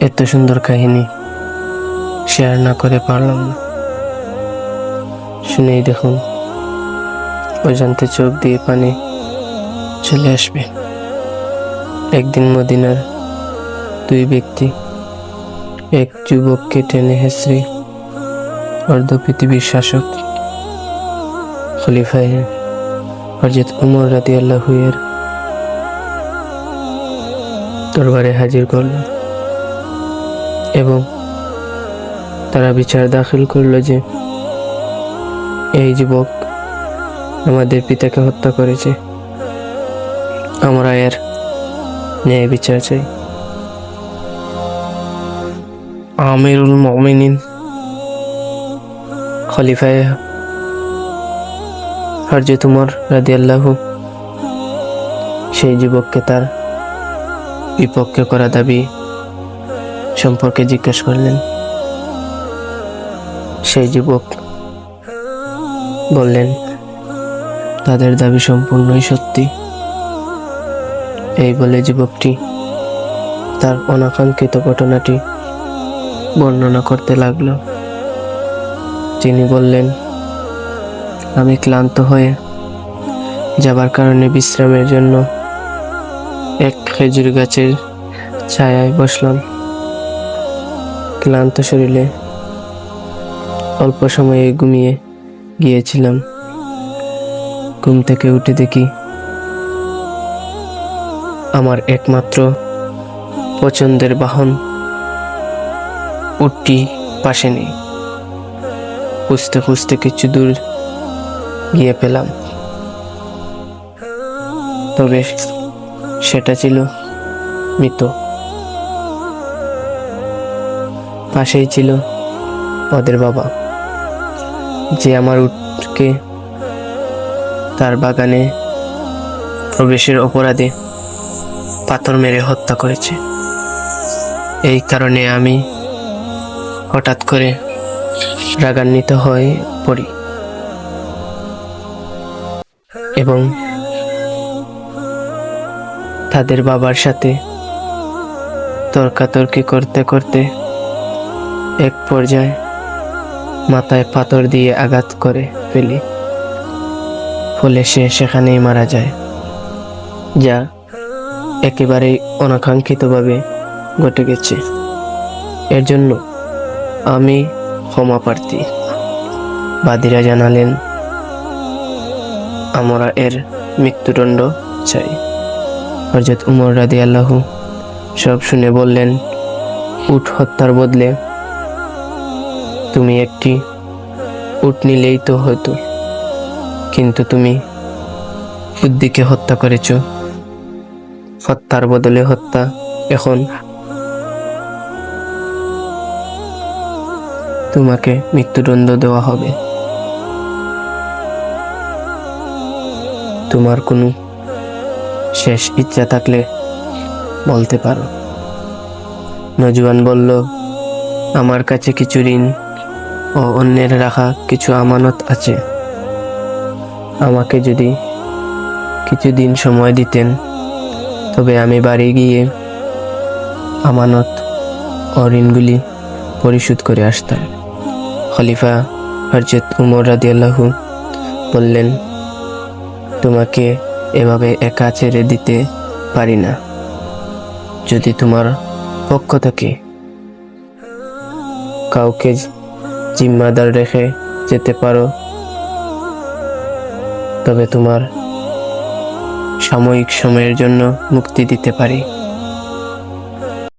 এত সুন্দর কাহিনী শেয়ার না করে পারলাম না। শুনেই দেখুন, অজান্তে চোখ দিয়ে পানি চলে আসবে। একদিন মদিনার দুই ব্যক্তি, এক যুবককে টেনে হেসড়ে অর্ধ পৃথিবীর শাসক খলিফায় হজরত উমর রাদি আল্লাহুয়ের দরবারে হাজির করল এবং তারা বিচার দাখিল করল যে এই যুবক আমাদের পিতাকে হত্যা করেছে। আমরা এর ন্যায় বিচার চাই। আমিরুল মমিনিন খলিফায় হরজত উমর রাদিয়াল্লাহু সেই যুবককে তার বিপক্ষে করা দাবি সম্পর্কে জিজ্ঞেস করলেন। সেই যুবক বললেন, তাদের দাবি সম্পূর্ণই সত্যি। এই বলে যুবকটি তার অনাকাঙ্ক্ষিত ঘটনাটি বর্ণনা করতে লাগল। তিনি বললেন, আমি ক্লান্ত হয়ে যাবার কারণে বিশ্রামের জন্য এক খেজুর গাছের ছায়ায় বসলাম। ক্লান্ত শরীরে অল্প সময়ে ঘুমিয়ে গিয়েছিলাম। ঘুম থেকে উঠে দেখি আমার একমাত্র পছন্দের বাহন উটটি পাশে নেই। খুঁজতে খুঁজতে কিছু দূর গিয়ে পেলাম। তবে সেটা ছিল মৃত। পাশেই ছিল ওদের বাবা। যে আমার উটকে তার বাগানে প্রবেশের অপরাধে পাথর মেরে হত্যা করেছে। এই কারণে আমি হঠাৎ করে রাগান্বিত হয়ে পড়ি। এবং তাদের বাবার সাথে। তর্কাতর্কি করতে করতে এক পর্যায়ে মাথায় পাথর দিয়ে আঘাত করে ফেলি। ফলে সে সেখানেই মারা যায়। যা একেবারেই অনাকাঙ্ক্ষিতভাবে ঘটে গেছে। এর জন্য আমি ক্ষমা প্রার্থী। বাদীরা জানালেন, আমরা এর মৃত্যুদণ্ড চাই। হরজত উমর রাদি আল্লাহ সব শুনে বললেন, উট হত্যার বদলে তুমি একটি উট নিলেই তো হতো। কিন্তু তুমি বুদ্ধিকে হত্যা করেছ। হত্যার বদলে হত্যা এখন তোমাকে মৃত্যুদণ্ড দেওয়া হবে। তোমার কোনো শেষ ইচ্ছা থাকলে বলতে পারো। নজওয়ান বলল, আমার কাছে কিছু ঋণ ও অন্যের রাখা কিছু আমানত আছে। আমাকে যদি কিছুদিন সময় দিতেন, তবে আমি বাড়ি গিয়ে আমানত ও ঋণগুলি পরিশোধ করে আসতাম। খলিফা হরজত উমর রাদিয়াল্লাহু বললেন, তোমাকে এভাবে একা ছেড়ে দিতে পারি না। যদি তোমার পক্ষ থেকে কাউকে জিম্মাদার রেখে যেতে পারো, তবে তোমার সাময়িক সময়ের জন্য মুক্তি দিতে পারি।